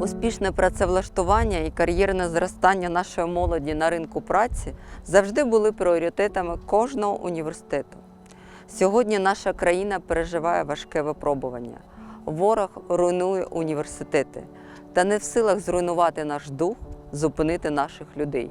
Успішне працевлаштування і кар'єрне зростання нашої молоді на ринку праці завжди були пріоритетами кожного університету. Сьогодні наша країна переживає важке випробування. Ворог руйнує університети та не в силах зруйнувати наш дух, зупинити наших людей.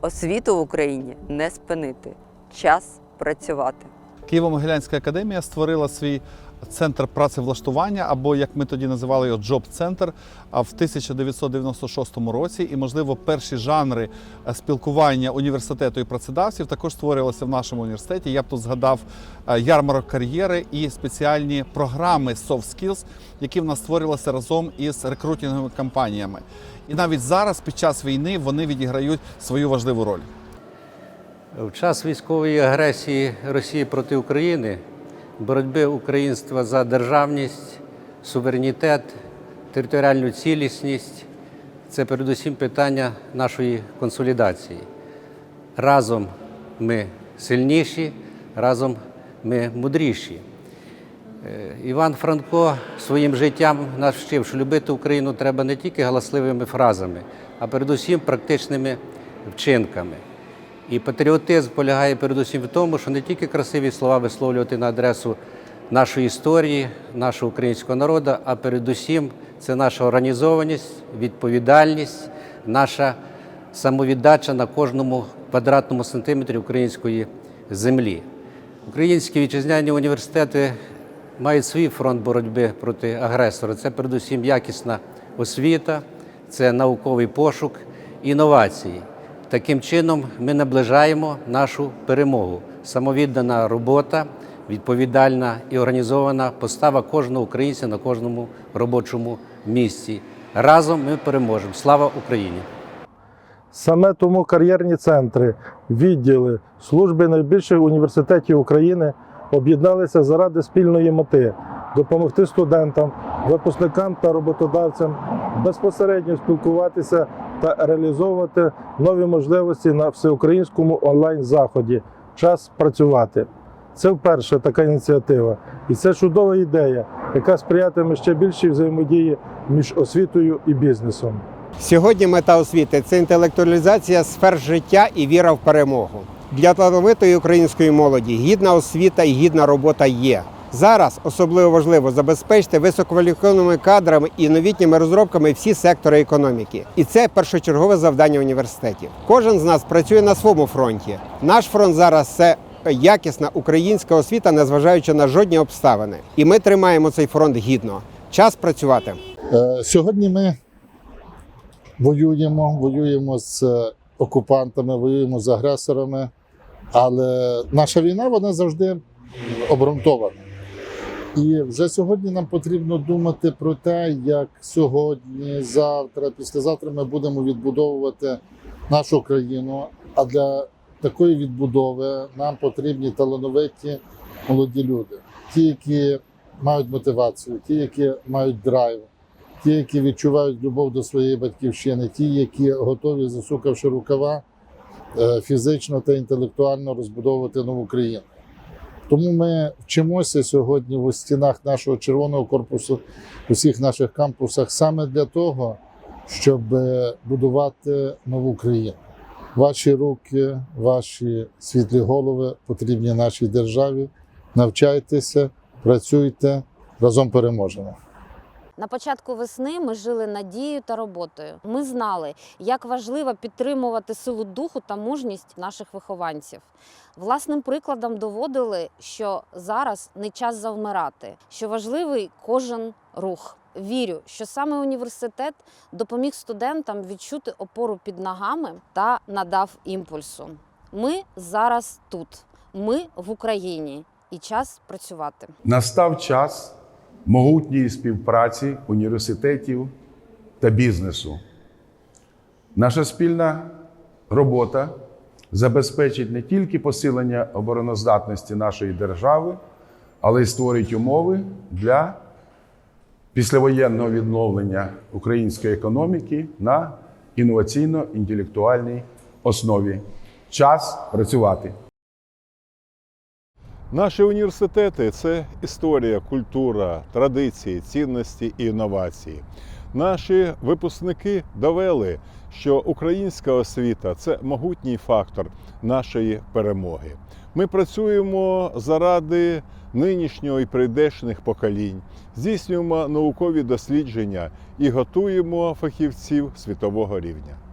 Освіту в Україні не спинити. Час працювати. Києво-Могилянська академія створила свій центр працевлаштування, або як ми тоді називали його джоб-центр, в 1996 році. І, можливо, перші жанри е, спілкування університету і працедавців також створювалися в нашому університеті. Я б тут згадав е, ярмарок кар'єри і спеціальні програми Soft Skills, які в нас створювалися разом із рекрутинговими кампаніями. І навіть зараз, під час війни, вони відіграють свою важливу роль. В час військової агресії Росії проти України, боротьби українства за державність, суверенітет, територіальну цілісність це передусім питання нашої консолідації. Разом ми сильніші, разом ми мудріші. Е, Іван Франко своїм життям нас вчив, що любити Україну треба не тільки галасливими фразами, а передусім практичними вчинками. І патріотизм полягає передусім в тому, що не тільки красиві слова висловлювати на адресу нашої історії, нашого українського народу, а передусім це наша організованість, відповідальність, наша самовіддача на кожному квадратному сантиметрі української землі. Українські вітчизняні університети мають свій фронт боротьби проти агресора. Це передусім якісна освіта, це науковий пошук, інновації. Таким чином ми наближаємо нашу перемогу. Самовіддана робота, відповідальна і організована постава кожного українця на кожному робочому місці. Разом ми переможемо. Слава Україні! Саме тому кар'єрні центри, відділи, служби найбільших університетів України об'єдналися заради спільної мети допомогти студентам, випускникам та роботодавцям безпосередньо спілкуватися та реалізовувати нові можливості на всеукраїнському онлайн-заході. Час працювати. Це вперше така ініціатива, і це чудова ідея, яка сприятиме ще більшій взаємодії між освітою і бізнесом. Сьогодні мета освіти це інтелектуалізація сфер життя і віра в перемогу. Для талановитої української молоді гідна освіта і гідна робота є. Зараз особливо важливо забезпечити висококваліфікованими кадрами і новітніми розробками всі сектори економіки. І це першочергове завдання університетів. Кожен з нас працює на своєму фронті. Наш фронт зараз це якісна українська освіта, незважаючи на жодні обставини. І ми тримаємо цей фронт гідно. Час працювати. Е, Сьогодні ми воюємо, воюємо з окупантами, воюємо з агресорами, але наша війна вона завжди обґрунтована. І вже сьогодні нам потрібно думати про те, як сьогодні, завтра, післязавтра ми будемо відбудовувати нашу країну. А для такої відбудови нам потрібні талановиті молоді люди, ті, які мають мотивацію, ті, які мають драйв, ті, які відчувають любов до своєї батьківщини, ті, які готові, засукавши рукава, е, фізично та інтелектуально розбудовувати нову країну. Тому ми вчимося сьогодні в стінах нашого червоного корпусу, у всіх наших кампусах саме для того, щоб е, будувати нову країну. Ваші руки, ваші світлі голови потрібні нашій державі. Навчайтеся, працюйте, разом переможемо. На початку весни ми жили надією та роботою. Ми знали, як важливо підтримувати силу духу та мужність наших вихованців. Власним прикладом доводили, що зараз не час завмирати, що важливий кожен рух. Вірю, що саме університет допоміг студентам відчути опору під ногами та надав імпульсу. Ми зараз тут, ми в Україні, і час працювати. Настав час могутньої співпраці університетів та бізнесу. Наша спільна робота забезпечить не тільки посилення обороноздатності нашої держави, але й створить умови для післявоєнного відновлення української економіки на інноваційно-інтелектуальній основі. Час працювати. Наші університети це історія, культура, традиції, цінності і інновації. Наші випускники довели, що українська освіта це могутній фактор нашої перемоги. Ми працюємо заради нинішнього і прийдешних поколінь, здійснюємо наукові дослідження і готуємо фахівців світового рівня.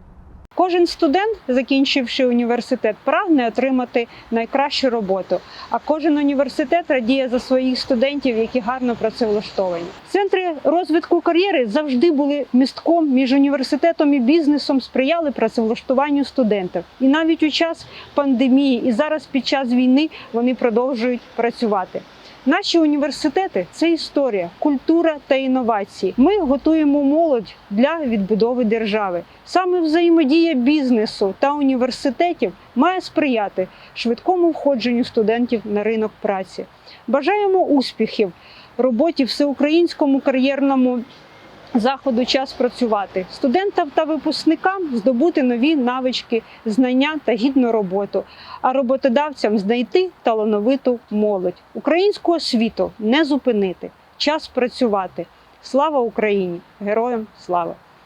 Кожен студент, закінчивши університет, прагне отримати найкращу роботу. А кожен університет радіє за своїх студентів, які гарно працевлаштовані. Центри розвитку кар'єри завжди були містком між університетом і бізнесом, сприяли працевлаштуванню студентів. І навіть у час пандемії, і зараз під час війни вони продовжують працювати. Наші університети це історія, культура та інновації. Ми готуємо молодь для відбудови держави. Саме взаємодія бізнесу та університетів має сприяти швидкому входженню студентів на ринок праці. Бажаємо успіхів роботі всеукраїнському кар'єрному заходу час працювати студентам та випускникам здобути нові навички, знання та гідну роботу, а роботодавцям знайти талановиту молодь. Українську освіту не зупинити. Час працювати. Слава Україні! Героям слава!